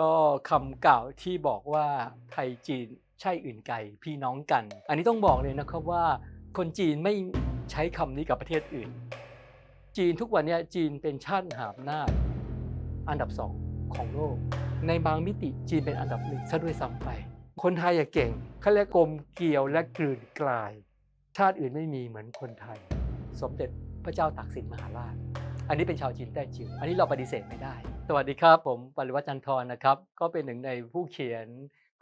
ก็คำกล่าวที่บอกว่าไทยจีนใช่อื่นไกลพี่น้องกัน อันนี้ต้องบอกเลยนะครับว่าคนจีนไม่ใช้คำนี้กับประเทศอื่น จีนทุกวันนี้จีนเป็นชาติมหาอำนาจอันดับสองของโลก ในบางมิติจีนเป็นอันดับหนึ่งซะด้วยซ้ำไป คนไทยอะเก่งเขาเรียกกลมเกลียวและกลืนกลาย ชาติอื่นไม่มีเหมือนคนไทย สมเด็จพระเจ้าตากสินมหาราช อันนี้เป็นชาวจีนแต้จิ๋วอันนี้เราปฏิเสธไม่ได้ สวัสดีครับผมปริวัติจันทร์นะครับ ก็เป็นหนึ่งในผู้เขียน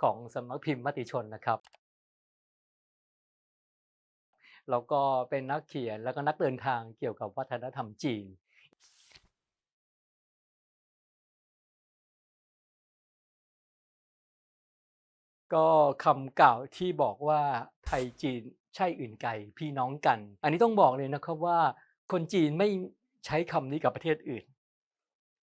ของสำนักพิมพ์มติชนนะครับแล้วก็เป็นนักเขียนแล้วก็นักเดินทางเกี่ยวกับวัฒนธรรมจีน ก็คำกล่าวที่บอกว่าไทยจีนใช่อื่นไกลพี่น้องกัน อันนี้ต้องบอกเลยนะครับว่าคนจีนไม่ ใช้คำนี้กับประเทศอื่น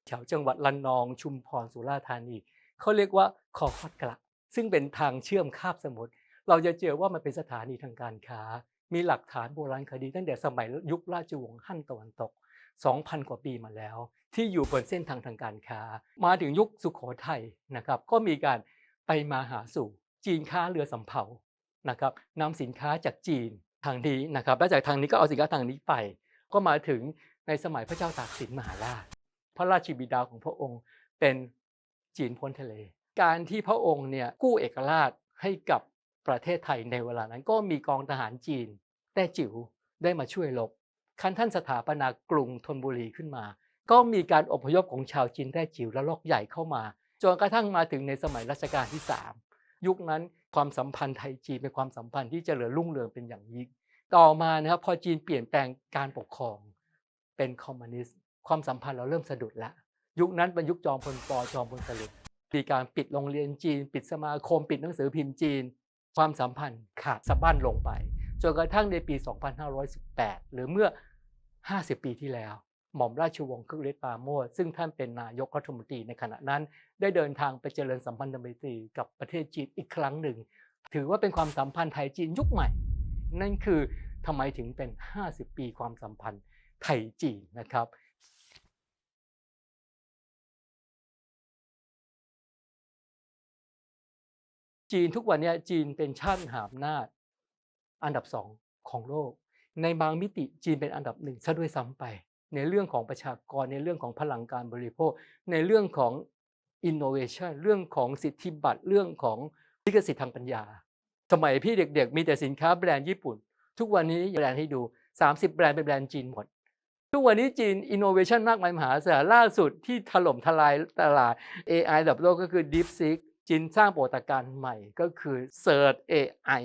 แถวจังหวัดระนนองชุมพรสุราษฎร์ธานีเขาเรียกว่าคอคอดกระซึ่งเป็นทางเชื่อมคาบสมุทรเราจะเจอว่ามันเป็นสถานีทางการค้า มีหลักฐานโบราณคดีตั้งแต่สมัยยุคราชวงศ์ฮั่นตะวันตก 2,000 กว่าปีมาแล้ว ที่อยู่บนเส้นทางทางการค้า มาถึงยุคสุขโขทัยนะครับก็มีการไปมาหาสู่จีนค้าเรือสำเภานะครับนำสินค้าจากจีนทางนี้นะครับแล้วจากทางนี้ก็เอาสินค้าทางนี้ไป ก็มาถึง ในสมัยพระเจ้าตากสินมหาราช พระราชบิดาของพระองค์เป็นจีนพ้นทะเล การที่พระองค์เนี่ยกู้เอกราชให้กับประเทศไทยในเวลานั้นก็มีกองทหารจีนแต้จิ๋วได้มาช่วยรบคันท่านสถาปนากรุงธนบุรีขึ้นมา ก็มีการอพยพของชาวจีนแต้จิ๋วและลอกใหญ่เข้ามาจนกระทั่งมาถึงในสมัยรัชกาลที่ 3 ยุคนั้นความสัมพันธ์ไทยจีนเป็นความสัมพันธ์ที่เจริญรุ่งเรืองเป็นอย่างยิ่งต่อมานะครับพอจีนเปลี่ยนแปลงการปกครอง เป็นคอมมิวนิสต์ความสัมพันธ์เราเริ่มสะดุดล้วยุคนั้นเป็นยุคจอมพลปจอมพลสฤษดิ์มีการปิดโรงเรียนจีน ปิดสมาคม ปิดหนังสือพิมพ์จีน ความสัมพันธ์ขาดสะบั้นลงไปจนกระทั่งในปี 2518 หรือเมื่อ 50 ปีที่แล้ว หม่อมราชวงศ์คึกฤทธิ์ปาโมชซึ่งท่านเป็นนายกรัฐมนตรีในขณะนั้น ได้เดินทางไปเจริญสัมพันธไมตรีกับประเทศจีนอีกครั้งหนึ่ง ถือว่าเป็นความสัมพันธ์ไทยจีนยุคใหม่ นั่นคือทำไมถึงเป็น 50 ปีความสัมพันธ์ ไทยจีนนะครับจีนทุกวันนี้จีนเป็นชาติมหาอำนาจอันดับสองของโลก ในบางมิติจีนเป็นอันดับหนึ่งซะด้วยซ้ำไป ในเรื่องของประชากรในเรื่องของพลังการบริโภค ในเรื่องของ innovation เรื่องของสิทธิบัตรเรื่องของลิขสิทธิ์ทางปัญญา สมัยพี่เด็กๆ มีแต่สินค้าแบรนด์ญี่ปุ่น ทุกวันนี้แบรนด์ให้ดู 30 แบรนด์เป็นแบรนด์จีนหมด ทุกวันนี้จีน innovation มากมายมหาศาลล่าสุดที่ถล่มทลายตลาด AI ระดับโลกก็คือ DeepSeek จีนสร้างปรากฏการณ์ใหม่ก็คือ Search AI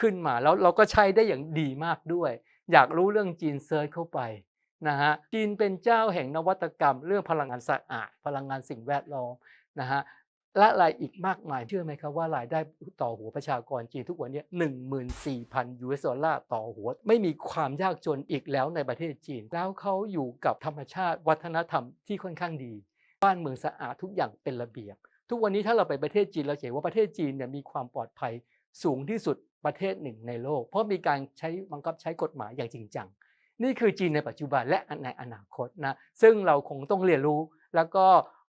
ขึ้นมาแล้วเราก็ใช้ได้อย่างดีมากด้วย อยากรู้เรื่องจีนเซิร์ชเข้าไปนะฮะจีนเป็นเจ้าแห่งนวัตกรรมเรื่องพลังงานสะอาดพลังงานสิ่งแวดล้อมนะฮะ และรายอีกมากมายเชื่อไหมครับว่ารายได้ต่อหัวประชากรจีนทุกวันนี้14,000 US ดอลลาร์ต่อหัว ไม่มีความยากจนอีกแล้วในประเทศจีน แล้วเขาอยู่กับธรรมชาติวัฒนธรรมที่ค่อนข้างดี บ้านเมืองสะอาดทุกอย่างเป็นระเบียบ ทุกวันนี้ถ้าเราไปประเทศจีนเราเห็นว่าประเทศจีนเนี่ยมีความปลอดภัยสูงที่สุดประเทศหนึ่งในโลก เพราะมีการใช้บังคับใช้กฎหมายอย่างจริงจังนี่คือจีนในปัจจุบันและในอนาคตนะซึ่งเราคงต้องเรียนรู้แล้วก็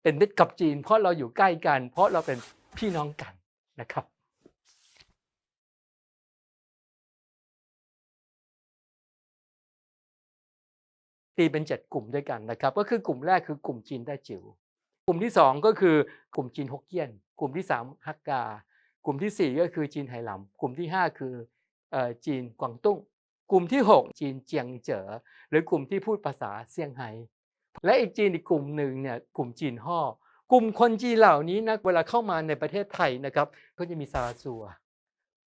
เป็นมิตรกับจีน เพราะเราอยู่ใกล้กัน เพราะเราเป็นพี่น้องกันนะครับตีเป็น 7 กลุ่มด้วยกันนะครับ ก็คือกลุ่มแรกคือกลุ่มจีนแต้จิ๋วกลุ่มที่ 2 ก็คือกลุ่มจีนฮกเกี้ยน กลุ่มที่ 3ฮักกา กลุ่มทีสี่4 ก็คือจีนไหหลำกลุ่มที่ 5 คือเอ่อจีนกวางตุ้ง กลุ่มที่ 6 จีนเจียงเจ๋อหรือกลุ่มที่พูดภาษาเซี่ยงไฮ้ และอีกจีนอีกกลุ่มหนึ่งเนี่ยกลุ่มจีนฮ่อกลุ่มคนจีนเหล่านี้นะเวลาเข้ามาในประเทศไทยนะครับก็จะมีซาซัว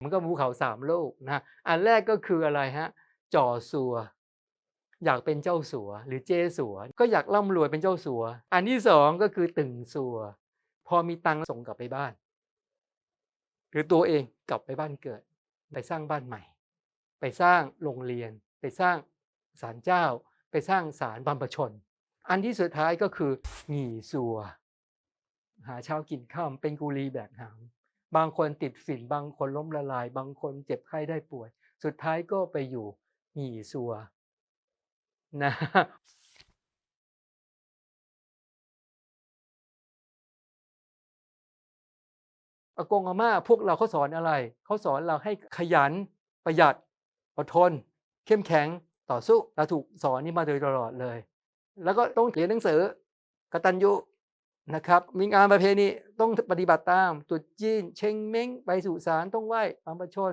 มันก็ภูเขาสามโลกนะอันแรกก็คืออะไรฮะจ่อซัว อยากเป็นเจ้าสัว หรือเจ้สัว ก็อยากร่ำรวยเป็นเจ้าสัว อันที่สองก็คือตึงสัว พอมีตังส่งกลับไปบ้าน หรือตัวเองกลับไปบ้านเกิด ไปสร้างบ้านใหม่ ไปสร้างโรงเรียน ไปสร้างศาลเจ้า ไปสร้างศาลบรรพชน อันที่สุดท้ายก็คือหงี่สัว หาเช้ากินข้ามเป็นกุลีแบกหาม บางคนติดฝิ่นบางคนล้มละลาย บางคนเจ็บไข้ได้ป่วย สุดท้ายก็ไปอยู่หงี่สัวนะอากงอาม่าพวกเราเขาสอนอะไร เขาสอนเราให้ขยันประหยัดอดทน เข้มแข็งต่อสู้เราถูกสอนนี่มาโดยตลอดเลย แล้วก็ต้องเรียนหนังสือกตัญญูนะครับมีงานประเพณีต้องปฏิบัติตามตรุษจีน เชงเม้งไปสุสานต้องไหว้อัมพชน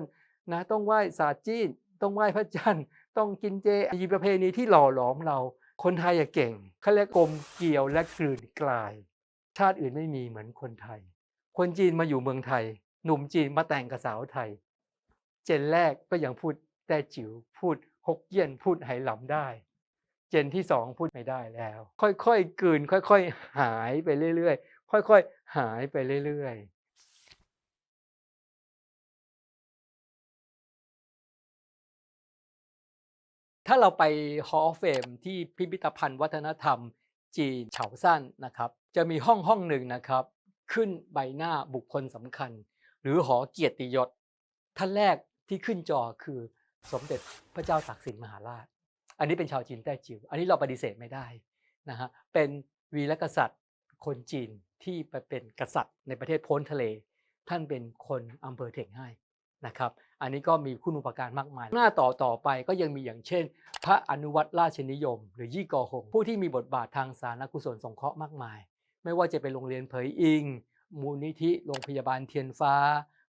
นะต้องไหว้ศาสตร์จีน ต้องไหว้พระจันทร์ต้องกินเจมีประเพณีที่หล่อหลอมเรา คนไทยอะเก่งเขาเรียกกลมเกลียวและกลืนกลาย ชาติอื่นไม่มีเหมือนคนไทย คนจีนมาอยู่เมืองไทย หนุ่มจีนมาแต่งกับสาวไทย เจนแรกก็ยังพูดแต่จิ๋วพูดฮกเยี่ยนพูดไหหลำได้ เจนที่สองพูดไม่ได้แล้ว ค่อยๆกืน ค่อย ๆ หายไปเรื่อยๆ ค่อย ๆ หายไปเรื่อยๆถ้าเราไป Hall of Fame ที่พิพิธภัณฑ์วัฒนธรรม จีนเฉาสั้นนะครับ จะมีห้องห้องหนึ่งนะครับ ขึ้นใบหน้าบุคคลสำคัญ หรือหอเกียรติยศท่านแรกที่ขึ้นจอคือสมเด็จพระเจ้าตากสินมหาราช อันนี้เป็นชาวจีนแต้จิ๋วอันนี้เราปฏิเสธไม่ได้นะฮะเป็นวีรกษัตริย์คนจีนที่ไปเป็นกษัตริย์ในประเทศพ้นทะเล ท่านเป็นคนอำเภอเถงให้นะครับ อันนี้ก็มีคุณอุปการมากมาย หน้าต่อต่อไปก็ยังมีอย่างเช่น พระอนุวัตรราชนิยม หรือยี่กอหง ผู้ที่มีบทบาททางสาธารณกุศลสงเคราะห์มากมาย ไม่ว่าจะเป็นโรงเรียนเผยอิง มูลนิธิโรงพยาบาลเทียนฟ้า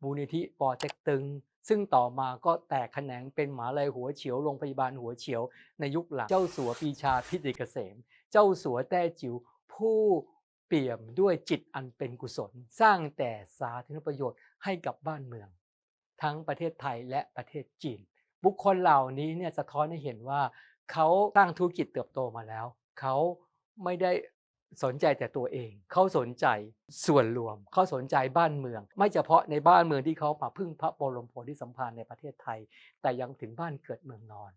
มูลนิธิปอเต็กตึง ซึ่งต่อมาก็แตกแขนงเป็นหมาลัยหัวเฉียวโรงพยาบาลหัวเฉียว ในยุคหลังเจ้าสัวปีชาพิติเกษม เจ้าสัวแต้จิ๋วผู้เปี่ยมด้วยจิตอันเป็นกุศล สร้างแต่สาธารณประโยชน์ให้กับบ้านเมือง ทั้งประเทศไทยและประเทศจีน บุคคลเหล่านี้เนี่ยสะท้อนให้เห็นว่า เขาสร้างธุรกิจเติบโตมาแล้ว เขาไม่ได้ สนใจแต่ตัวเอง เขาสนใจส่วนรวม เขาสนใจบ้านเมือง ไม่เฉพาะในบ้านเมืองที่เขามาพึ่งพระบรมโพธิสัมภารในประเทศไทย แต่ยังถึงบ้านเกิดเมืองนอน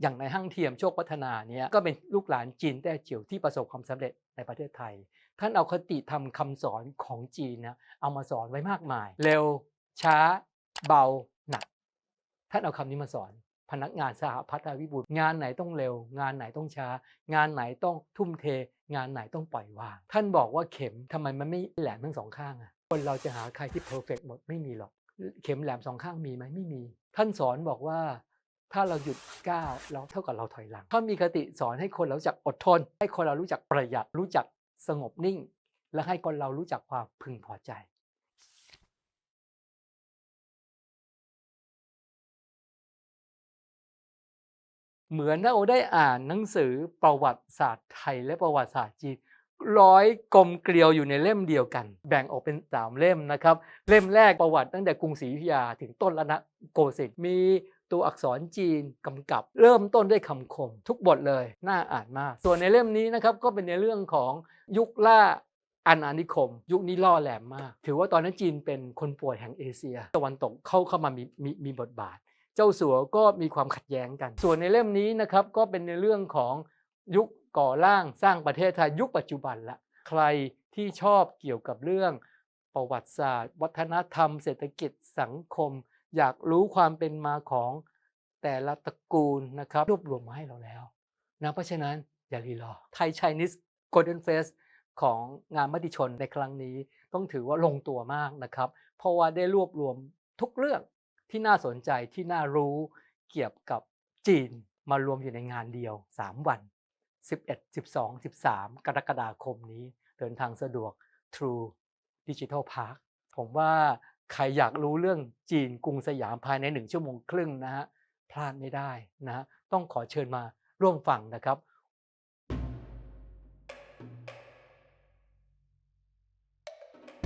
อย่างในห้างเทียมโชคพัฒนาเนี่ยก็เป็นลูกหลานจีนแต้จิ๋วที่ประสบความสำเร็จในประเทศไทย ท่านเอาคติธรรมคำสอนของจีนนะเอามาสอนไว้มากมาย เร็วช้า เบาหนัก ท่านเอาคำนี้มาสอน พนักงานสหพัฒนาวิบูลย์งานไหนต้องเร็ว งานไหนต้องช้า งานไหนต้องทุ่มเท งานไหนต้องปล่อยวาง ท่านบอกว่าเข็มทำไมมันไม่แหลมทั้งสองข้างอะคนเราจะหาใครที่เพอร์เฟกหมดไม่มีหรอก เข็มแหลมสองข้างมีไหมไม่มี ท่านสอนบอกว่าถ้าเราหยุดก้าวเราเท่ากับเราถอยหลังเขามีคติสอนให้คนเรารู้จักอดทน ให้คนเรารู้จักประหยัดรู้จักสงบนิ่ง และให้คนเรารู้จักความพึงพอใจ เหมือนเราได้อ่านหนังสือประวัติศาสตร์ไทยและประวัติศาสตร์จีนร้อยกลมเกลียวอยู่ในเล่มเดียวกัน แบ่งออกเป็นสามเล่มนะครับ เล่มแรกประวัติตั้งแต่กรุงศรีอยุธยาถึงต้นรัตนโกสินทร์มีตัวอักษรจีนกำกับ เริ่มต้นด้วยคำคม ทุกบทเลยน่าอ่านมาก ส่วนในเล่มนี้นะครับก็เป็นในเรื่องของยุคล่าอาณานิคม ยุคนี้ล่อแหลมมาก ถือว่าตอนนั้นจีนเป็นคนป่วยแห่งเอเชีย ตะวันตกเข้าเข้ามามีมีมีบทบาท เจ้าสัวก็มีความขัดแย้งกัน ส่วนในเล่มนี้นะครับก็เป็นในเรื่องของยุคก่อร่างสร้างประเทศไทยยุคปัจจุบันละใครที่ชอบเกี่ยวกับเรื่องประวัติศาสตร์ วัฒนธรรม เศรษฐกิจสังคม อยากรู้ความเป็นมาของแต่ละตระกูลนะครับรวบรวมมาให้เราแล้วนะเพราะฉะนั้นอย่ารีรอไทย Chinese Golden Face ของงานมติชนในครั้งนี้ ต้องถือว่าลงตัวมากนะครับ เพราะว่าได้รวบรวมทุกเรื่อง ที่น่าสนใจที่น่ารู้เกี่ยวกับจีนมารวมอยู่ในงานเดียว 3 วัน 11 12 13 กรกฎาคมนี้เดินทางสะดวก True Digital Park ผมว่าใครอยากรู้เรื่องจีนกรุงสยามภายใน 1 ชั่วโมงครึ่งนะฮะพลาดไม่ได้นะฮะต้องขอเชิญมาร่วมฟังนะครับ